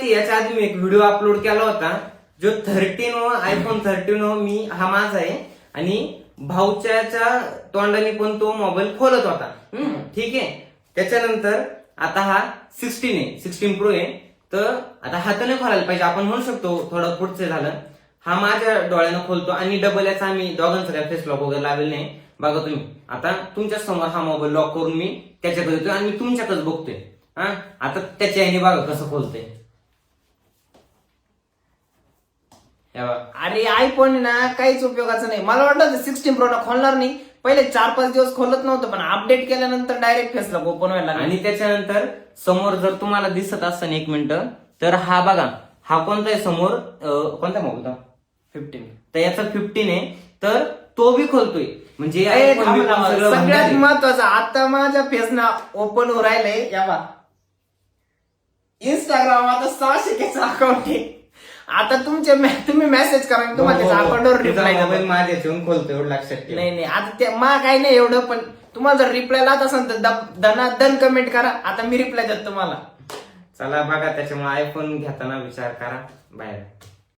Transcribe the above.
माहिती याच्या आधी मी एक व्हिडिओ अपलोड केला होता जो थर्टीन आयफोन थर्टीन मी हा माझा आहे. आणि भाऊच्या तोंडाने पण तो मोबाईल खोलत होता. ठीक आहे? त्याच्यानंतर आता हा सिक्स्टीन आहे. सिक्स्टीन प्रो आहे. तर आता हाताने खोलायला पाहिजे. आपण म्हणू शकतो थोडं पुढचं झालं. हा माझ्या डोळ्यानं खोलतो आणि डबल याचा आम्ही दोघांचा काय फेस लॉक वगैरे लावलेलं नाही. बघा तुम्ही. आता तुमच्यासमोर हा मोबाईल लॉक करून मी त्याच्याकडे येतोय आणि मी बघतोय. हा? आता त्याच्या याने बघा कसं खोलतोय हे बघा. अरे आयफोन ना काहीच उपयोगाचं नाही. मला वाटलं सिक्स्टीन प्रो ना खोलणार नाही. पहिले चार पाच दिवस खोलत नव्हतं पण अपडेट केल्यानंतर डायरेक्ट फेसला ओपन व्हायला लागलं. आणि त्याच्यानंतर समोर जर तुम्हाला दिसत असेल एक मिनिट तर हा बघा हा कोणता आहे समोर कोणता मोबाईल फिफ्टीन तर याचा फिफ्टीन आहे. तर तो बी खोलतोय. म्हणजे सगळ्यात. महत्वाचं आता माझ्या फेस ना ओपन राहिलंय. या बा इंस्टाग्राम आता सहाशे केचं अकाउंट आहे. आता तुमचे मे- तुम्ही मेसेज करा मी तुम्हाला त्याच्या अकाउंटवर तुझा रिप्लाय मोबाईल माझ्या याच्यावरून खोलतो एवढं लक्षात ठेव. नाही नाही आता ते मा काही नाही एवढं पण तुम्हाला जर रिप्लाय लावत असेल तर दब- दनादन कमेंट करा. आता मी रिप्लाय देतो तुम्हाला. चला बघा त्याच्यामुळे आयफोन घेताना विचार करा. बाय.